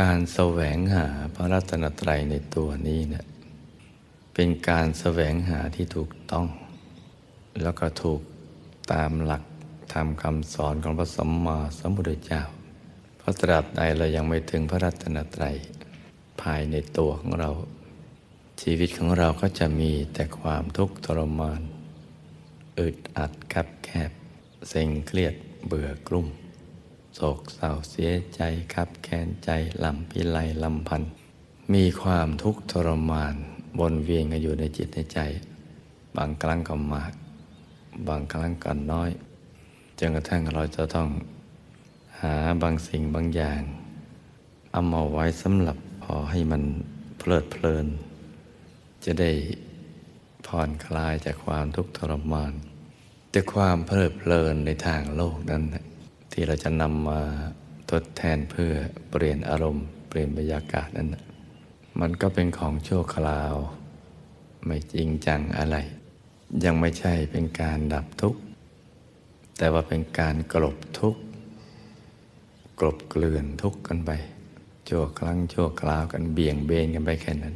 การแสวงหาพระรัตนตรัยในตัวนี้เนี่ยเป็นการแสวงหาที่ถูกต้อง แล้วก็ถูกตามหลักธรรมคำสอนของพระสัมมาสัมพุทธเจ้า เพราะตราบใดเรายังไม่ถึงพระรัตนตรัยภายในตัวของเรา ชีวิตของเราก็จะมีแต่ความทุกข์ทรมานอึดอัดคับแคบเซ็งเครียดเบื่อกลุ่ม โศกเศร้าเสียใจครับแค้นใจลำพิไลลำพันธ์มีความทุกข์ทรมานวนเวียนกันอยู่ในจิตในใจ บางครั้งก็มาก บางครั้งก็น้อย จนกระทั่งเราจะต้องหาบางสิ่งบางอย่าง เอามาไว้สำหรับพอให้มันเพลิดเพลิน จะได้ผ่อนคลายจากความทุกข์ทรมานแต่ความเพลิดเพลินในทางโลกนั้นนะ ที่เราจะนำมาทดแทนเพื่อเปลี่ยนอารมณ์ เปลี่ยนบรรยากาศนั้นน่ะมันก็เป็นของชั่วคราว ไม่จริงจังอะไร ยังไม่ใช่เป็นการดับทุกข์ แต่ว่าเป็นการกลบทุกข์ กลบเกลื่อนทุกข์กันไปชั่วครั้งชั่วคราวกันเบี่ยงเบนกันไปแค่นั้น